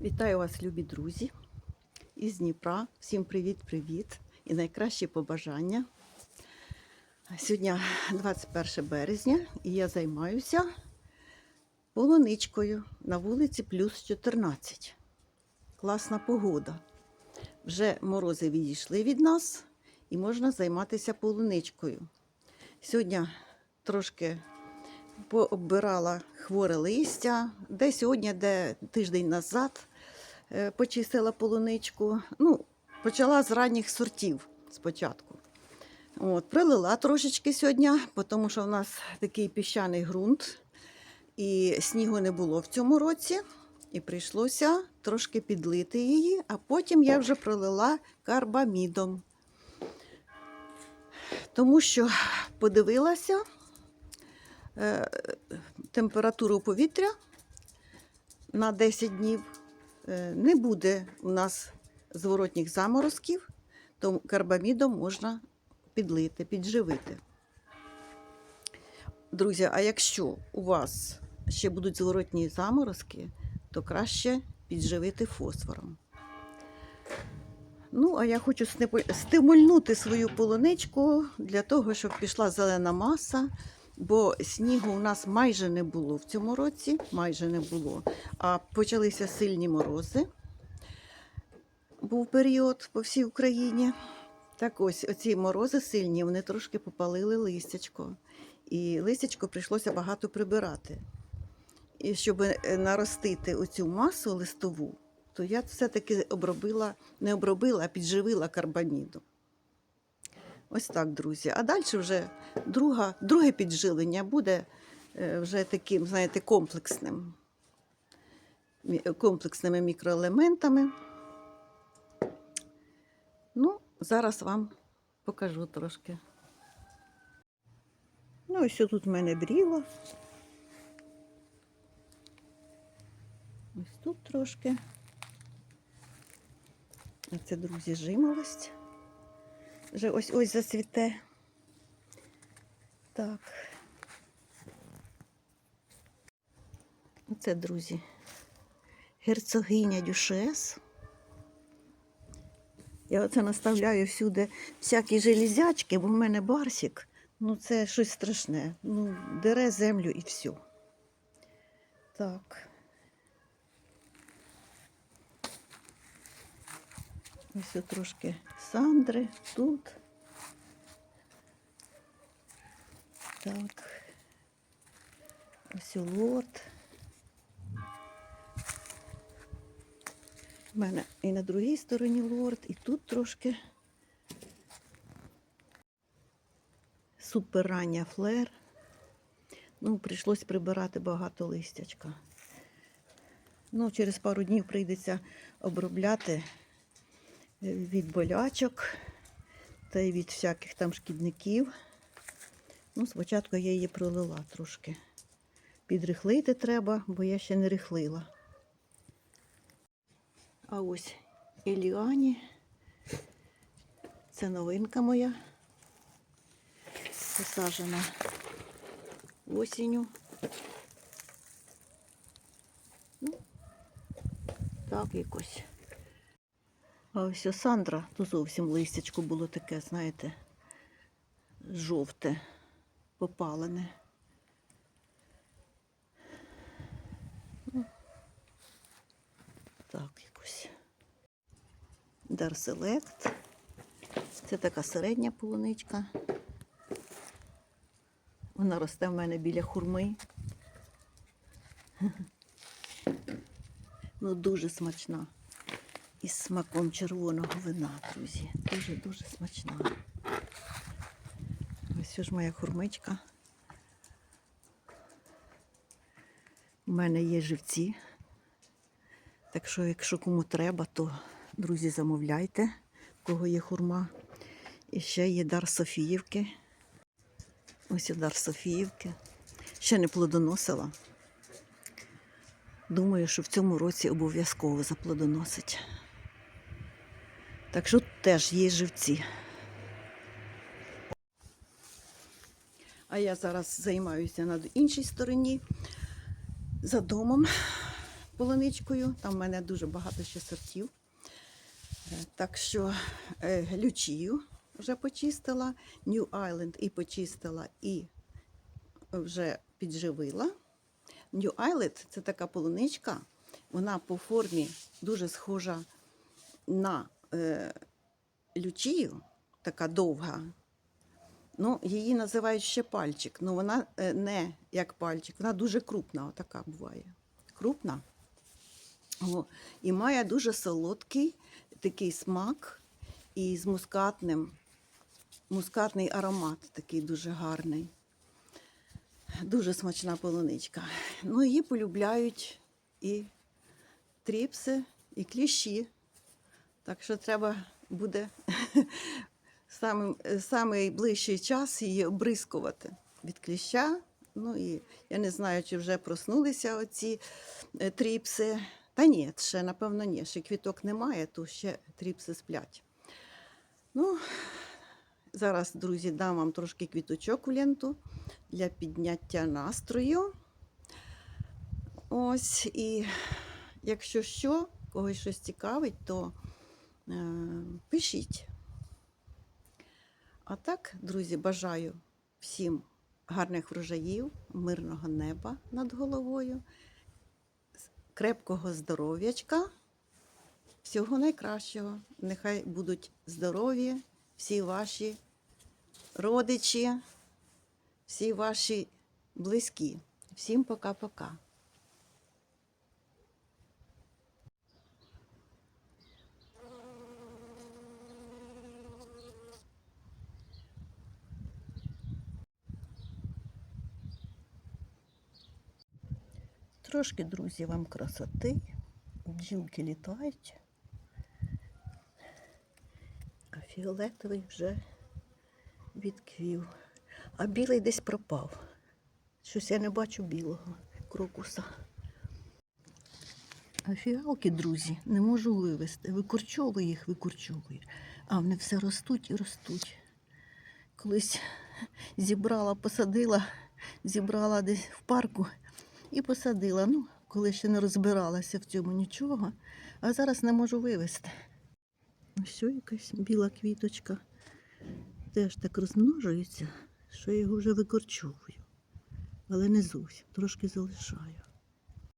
Вітаю вас, любі друзі, із Дніпра. Всім привіт-привіт і найкращі побажання. Сьогодні 21 березня і я займаюся полуничкою на вулиці плюс 14. Класна погода. Вже морози відійшли від нас і можна займатися полуничкою. Сьогодні трошки пооббирала хворе листя, де сьогодні, де тиждень назад е, почистила полуничку. Ну, почала з ранніх сортів спочатку. От, прилила трошечки сьогодні, тому що в нас такий піщаний ґрунт, і снігу не було в цьому році. І прийшлося трошки підлити її, а потім я вже пролила карбамідом. Тому що подивилася, температуру повітря на 10 днів е, не буде у нас зворотніх заморозків, то карбамідом можна підлити, підживити. Друзі, а якщо у вас ще будуть зворотні заморозки, то краще підживити фосфором. Ну, а я хочу стимульнути свою полуничку для того, щоб пішла зелена маса, бо снігу у нас майже не було в цьому році, майже не було. А почалися сильні морози. Був період по всій Україні. Так ось оці морози сильні, вони трошки попалили листячко. І листячко прийшлося багато прибирати. І щоб е, наростити оцю масу листову, то я все-таки обробила, не обробила, а підживила карбамідом. Ось так, друзі. А далі вже друга, друге піджилення буде е, вже таким, знаєте, комплексним. Комплексними мікроелементами. Ну, зараз вам покажу трошки. Ну, ось тут в мене бріло. Ось тут трошки. А це, друзі, жимолость. Вже ось ось зацвіте. Так. Оце, друзі, герцогиня Дюшес. Я оце наставляю всюди всякі железячки, бо в мене барсик. Ну, це щось страшне. Ну, дере землю і все. Так. Ось трошки сандри тут. Так. Ось лот. У мене і на другій стороні лорд, і тут трошки супер рання флер. Ну, прийшлось прибирати багато листячка. Ну, через пару днів прийдеться обробляти від болячок та й від всяких там шкідників. Ну, спочатку я її пролила трошки. Підрихлити треба, бо я ще не рихлила. А ось Еліані. Це новинка моя. Посаджена осінню. Ну, так якось. А ось Сандра, то зовсім листячко було таке, знаєте, жовте, попалене. Так якось. Дар Селект. Це така середня полуничка. Вона росте в мене біля хурми. Ну, дуже смачна. Із смаком червоного вина, друзі. Дуже-дуже смачна. Ось ж моя хурмичка. У мене є живці. Так що, якщо кому треба, то, друзі, замовляйте, в кого є хурма. І ще є дар Софіївки. Ось дар Софіївки. Ще не плодоносила. Думаю, що в цьому році обов'язково заплодоносить. Так що теж є живці. А я зараз займаюся на іншій стороні за домом. полуничкою. Там в мене дуже багато ще сортів. Е, Так що е, лючію вже почистила, New Island і почистила, і вже підживила. New Island – це така полуничка, вона по формі дуже схожа на е, лючію, така довга. Ну, її називають ще пальчик. Ну, вона е, не як пальчик, вона дуже крупна, отака буває. Крупна. О, і має дуже солодкий такий смак і з мускатним, мускатний аромат такий дуже гарний. Дуже смачна полуничка. Ну, її полюбляють і тріпси, і кліщі. Так що треба буде самий, самий ближчий час її обрискувати від кліща. Ну і я не знаю, чи вже проснулися оці е, тріпси. Та ні, ще, напевно, ні. Ще квіток немає, то ще тріпси сплять. Ну, зараз, друзі, дам вам трошки квіточок у ленту для підняття настрою. Ось, і якщо що, когось щось цікавить, то пишіть. А так, друзі, бажаю всім гарних врожаїв, мирного неба над головою, крепкого здоров'ячка, всього найкращого. Нехай будуть здорові всі ваші родичі, всі ваші близькі. Всім пока-пока. Трошки, друзі, вам красоти. Бджілки літають. А фіолетовий вже відквів. А білий десь пропав. Щось я не бачу білого крокуса. А фіалки, друзі, не можу вивезти. Викорчовую їх, викорчовую. А вони все ростуть і ростуть. Колись зібрала, посадила, зібрала десь в парку і посадила. Ну, коли ще не розбиралася в цьому нічого, а зараз не можу вивезти. Ось якась біла квіточка теж так розмножується, що я його вже викорчовую. Але не зовсім, трошки залишаю.